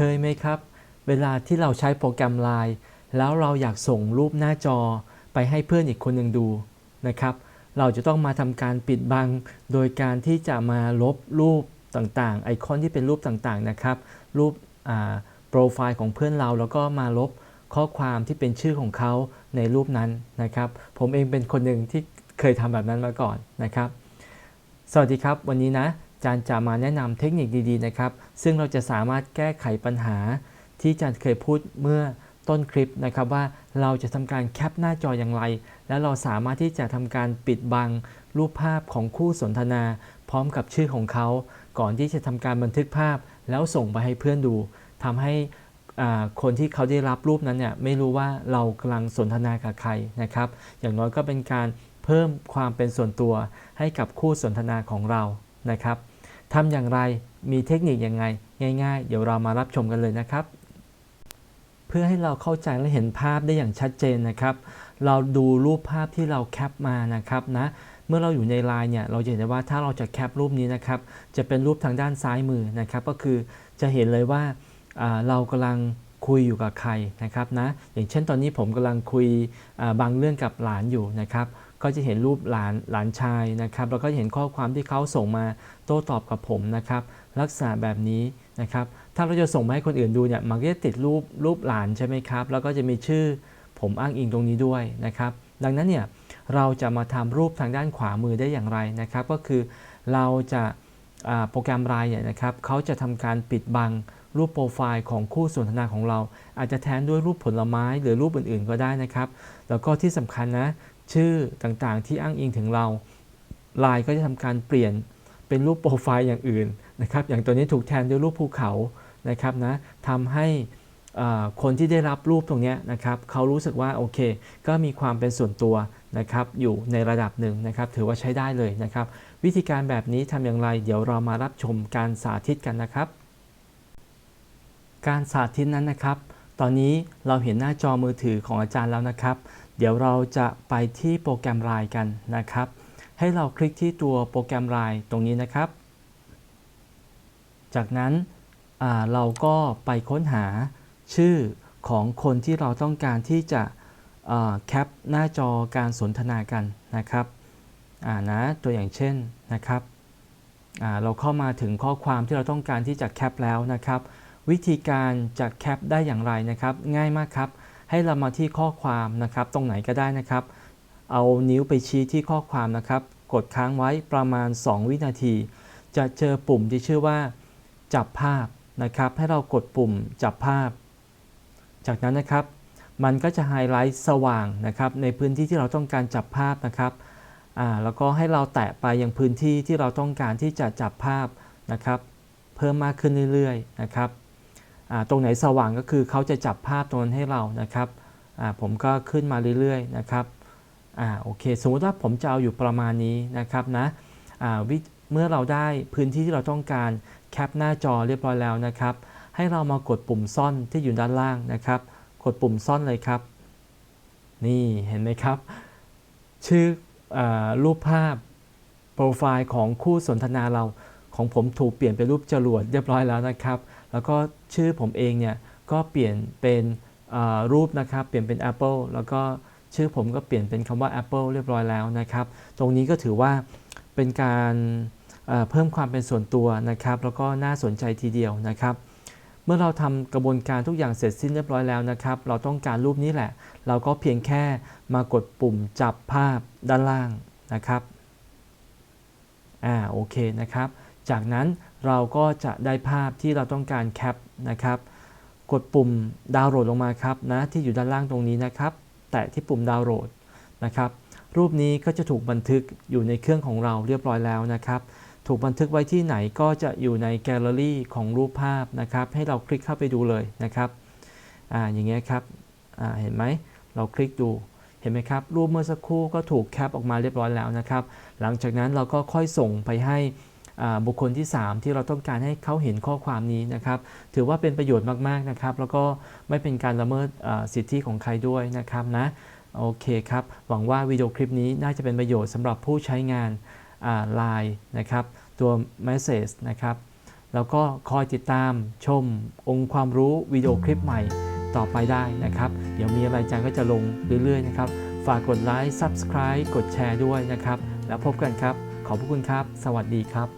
เคยไหมครับ เวลาที่เราใช้โปรแกรม Line แล้วเราอยากส่งรูปหน้าจอไปให้เพื่อนอีกคนหนึ่งดูนะครับ เราจะต้องมาทำการปิดบัง โดยการที่จะมาลบรูปต่างๆ ไอคอนที่เป็นรูปต่างๆนะครับ รูปโปรไฟล์ของเพื่อนเราแล้วก็มาลบข้อความที่เป็นชื่อของเขาในรูปนั้นนะครับ ผมเองเป็นคนหนึ่งที่เคยทำแบบนั้นมาก่อนนะครับ สวัสดีครับ วันนี้นะ จานจะมาแนะนำเทคนิคดีๆนะครับ ซึ่งเราจะสามารถแก้ไขปัญหา ที่จานเคยพูดเมื่อต้นคลิปนะครับว่าเราจะทำการแคปหน้าจออย่างไร และเราสามารถที่จะทำการปิดบังรูปภาพของคู่สนทนา พร้อมกับชื่อของเขา ก่อนที่จะทำการบันทึกภาพ แล้วส่งไปให้เพื่อนดูทำให้คนที่เขาได้รับรูปนั้นเนี่ยไม่รู้ว่าเรากำลังสนทนากับใครนะครับ อย่างน้อยก็เป็นการเพิ่มความเป็นส่วนตัวให้กับคู่สนทนาของเรา นะครับทำอย่างไรมีเทคนิคยังไง ง่าย ๆ เดี๋ยวเรามารับชมกันเลยนะครับ เพื่อให้เราเข้าใจและเห็นภาพได้อย่างชัดเจนนะครับ เราดูรูปภาพที่เราแคปมานะครับนะเมื่อเราอยู่ในไลน์เนี่ยเราจะเห็นได้ว่าถ้าเราจะแคปรูปนี้นะครับจะเป็นรูปทางด้านซ้ายมือนะครับ ก็คือจะเห็นเลยว่าเรากำลังคุยอยู่กับใครนะครับนะอย่างเช่นตอนนี้ผมกำลังคุยบางเรื่องกับหลานอยู่นะครับ ก็จะเห็นรูปหลานหลานชายนะครับ แล้วก็เห็นข้อความที่เขาส่งมาโต้ตอบกับผมนะครับ ลักษณะแบบนี้นะครับ ถ้าเราจะส่งมาให้คนอื่นดูเนี่ย มันก็จะติดรูปรูปหลานใช่ไหมครับ แล้วก็จะมีชื่อผมอ้างอิงตรงนี้ด้วยนะครับ ดังนั้นเนี่ยเราจะมาทำรูปทางด้านขวามือได้อย่างไรนะครับ ก็คือเราจะโปรแกรมไลน์เนี่ยนะครับเขาจะทำการปิดบังรูปโปรไฟล์ของคู่สนทนาของเรา อาจจะแทนด้วยรูปผลไม้หรือรูปอื่นๆ ก็ได้นะครับ แล้วก็ที่สำคัญนะ ชื่อต่างๆ ที่อ้างอิงถึงเราไลน์ก็จะทำการเปลี่ยนเป็นรูปโปรไฟล์อย่างอื่นนะครับ อย่างตัวนี้ถูกแทนด้วยรูปภูเขานะครับนะทำให้คนที่ได้รับรูปตรงนี้นะครับเขารู้สึกว่าโอเค ก็มีความเป็นส่วนตัวนะครับอยู่ในระดับหนึ่งนะครับ ถือว่าใช้ได้เลยนะครับ วิธีการแบบนี้ทำอย่างไร เดี๋ยวเรามารับชมการสาธิตกันนะครับ การสาธิตนั้นนะครับ ตอนนี้เราเห็นหน้าจอมือถือของอาจารย์แล้วนะครับ เดี๋ยวเราจะไปที่โปรแกรมไลน์กันนะครับ ให้เราคลิกที่ตัวโปรแกรมไลน์ตรงนี้นะครับ จากนั้นเราก็ไปค้นหาชื่อของคนที่เราต้องการที่จะแคปหน้าจอการสนทนากันนะครับอ่านะตัวอย่างเช่นนะครับเราเข้ามาถึงข้อความที่เราต้องการที่จะแคปแล้วนะครับ วิธีการจะแคปได้อย่างไรนะครับ ง่ายมากครับ ให้เรามาที่ข้อความนะครับ ตรงไหนก็ได้นะครับ เอานิ้วไปชี้ที่ข้อความนะครับ กดค้างไว้ประมาณ 2 วินาที จะเจอปุ่มที่ชื่อว่า จับภาพนะครับ ให้เรากดปุ่มจับภาพ จากนั้นนะครับ มันก็จะไฮไลท์สว่างนะครับ ในพื้นที่ที่เราต้องการจับภาพนะครับอ่าแล้วก็ให้เราแตะไปยังพื้นที่ที่เราต้องการที่จะจับภาพนะครับ เพิ่มมากขึ้นเรื่อยๆนะครับ ตรงไหนสว่างก็คือเขาจะจับภาพตรงนั้นให้เรานะครับผมก็ขึ้นมาเรื่อยๆนะครับอโอเค สมมติว่าผมจะเอาอยู่ประมาณนี้นะครับนะเมื่อเราได้พื้นที่ที่เราต้องการแคปหน้าจอเรียบร้อยแล้วนะครับ ให้เรามากดปุ่มซ่อนที่อยู่ด้านล่างนะครับ กดปุ่มซ่อนเลยครับ นี่เห็นไหมครับ ชื่ออรูปภาพโปรไฟล์ของคู่สนทนาเรา ของผมถูกเปลี่ยนเป็นรูปจรวดเรียบร้อยแล้วนะครับ แล้วก็ชื่อผมเองเนี่ยก็เปลี่ยนเป็นรูปนะครับ เปลี่ยนเป็น Apple แล้วก็ชื่อผมก็เปลี่ยนเป็นคำว่า Apple เรียบร้อยแล้วนะครับ ตรงนี้ก็ถือว่าเป็นการเพิ่มความเป็นส่วนตัวนะครับ แล้วก็น่าสนใจทีเดียวนะครับ เมื่อเราทำกระบวนการทุกอย่างเสร็จสิ้นเรียบร้อยแล้วนะครับ เราต้องการรูปนี้แหละ เราก็เพียงแค่มากดปุ่มจับภาพด้านล่างนะครับ อ่า โอเคนะครับ จากนั้นเราก็จะได้ภาพที่เราต้องการแคปนะครับ กดปุ่มดาวน์โหลดลงมาครับนะที่อยู่ด้านล่างตรงนี้นะครับ แตะที่ปุ่มดาวน์โหลดนะครับ รูปนี้ก็จะถูกบันทึกอยู่ในเครื่องของเราเรียบร้อยแล้วนะครับ ถูกบันทึกไว้ที่ไหนก็จะอยู่ในแกลเลอรี่ของรูปภาพนะครับ ให้เราคลิกเข้าไปดูเลยนะครับอ่าอย่างเงี้ยครับอ่าเห็นไหมเราคลิกดูเห็นไหมครับ รูปเมื่อสักครู่ก็ถูกแคปออกมาเรียบร้อยแล้วนะครับ หลังจากนั้นเราก็ค่อยส่งไปให้ บุคคลที่ 3 ที่เราต้องการให้เขาเห็นข้อความนี้นะครับ ถือว่าเป็นประโยชน์มากๆนะครับ แล้วก็ไม่เป็นการละเมิดสิทธิของใครด้วยนะครับนะโอเคครับ หวังว่าวิดีโอคลิปนี้น่าจะเป็นประโยชน์สำหรับผู้ใช้งานไลน์นะครับ ตัว Message นะครับ แล้วก็คอยติดตามชมองค์ความรู้วิดีโอคลิปใหม่ต่อไปได้นะครับ เดี๋ยวมีอะไรจารย์ก็จะลงเรื่อยๆนะครับ ฝากกดไลค์ Subscribe กดแชร์ด้วยนะครับ แล้วพบกันครับ ขอบพระคุณครับ สวัสดีครับ